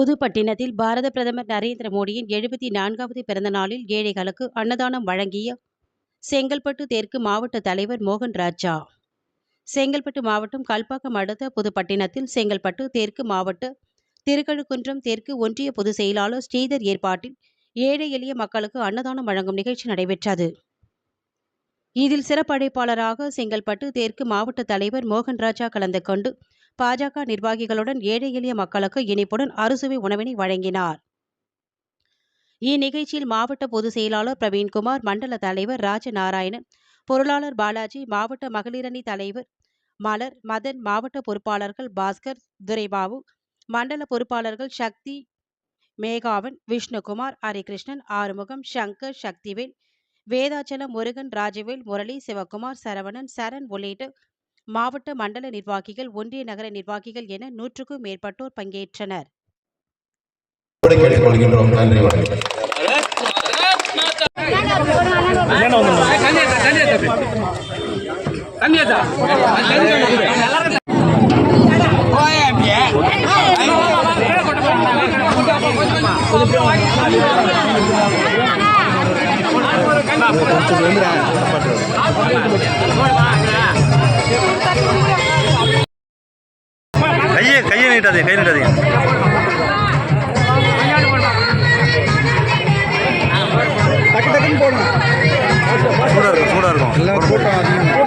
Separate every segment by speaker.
Speaker 1: புதுப்பட்டினத்தில் பாரத பிரதமர் நரேந்திர மோடியின் எழுபத்தி நான்காவது பிறந்த நாளில் ஏழைகளுக்கு அன்னதானம் வழங்கிய செங்கல்பட்டு தெற்கு மாவட்ட தலைவர் மோகன் ராஜா. செங்கல்பட்டு மாவட்டம் கல்பாக்கம் அடுத்த புதுப்பட்டினத்தில் செங்கல்பட்டு தெற்கு மாவட்ட திருக்கழுக்குன்றம் தெற்கு ஒன்றிய பொதுச் செயலாளர் ஸ்ரீதர் ஏற்பாட்டில் ஏழை எளிய மக்களுக்கு அன்னதானம் வழங்கும் நிகழ்ச்சி நடைபெற்றது. இதில் சிறப்படைப்பாளராக செங்கல்பட்டு தெற்கு மாவட்ட தலைவர் மோகன் ராஜா கலந்து கொண்டு பாஜக நிர்வாகிகளுடன் ஏழை எளிய மக்களுக்கு இனிப்புடன் அறுசுவை உணவினை வழங்கினார். இந்நிகழ்ச்சியில் மாவட்ட பொதுச் செயலாளர் பிரவீன்குமார் மண்டல தலைவர் ராஜநாராயணன் பொருளாளர் பாலாஜி மாவட்ட மகளிரணி தலைவர் மலர் மதன் மாவட்ட பொறுப்பாளர்கள் பாஸ்கர் துரைபாபு மண்டல பொறுப்பாளர்கள் சக்தி மேகாவன் விஷ்ணுகுமார் ஹரிகிருஷ்ணன் ஆறுமுகம் சங்கர் சக்திவேல் வேதாச்சலம் முருகன் ராஜவேல் முரளி சிவகுமார் சரவணன் சரண் உள்ளிட்ட மாவட்ட மண்டல நிர்வாகிகள் ஒன்றிய நகர நிர்வாகிகள் என நூற்றுக்கும் மேற்பட்டோர் பங்கேற்றனர்.
Speaker 2: கொஞ்சம்
Speaker 3: கையை கையை நீட்டாதீங்க கை நீட்டாதீங்க. சூடாக இருக்கும் சூடாக இருக்கும்.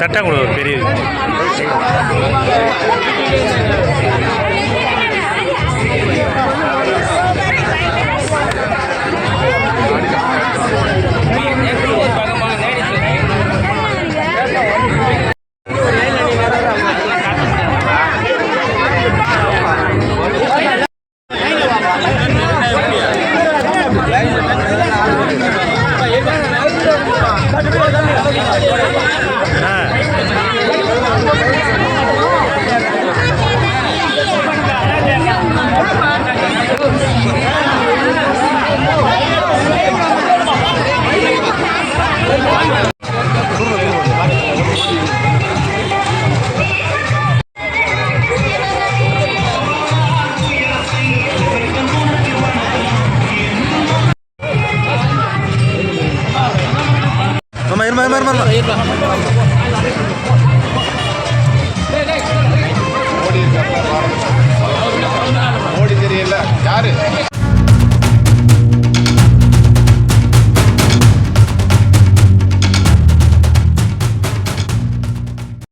Speaker 3: சட்டை கொடு பெரிய
Speaker 2: irma, irma, irma,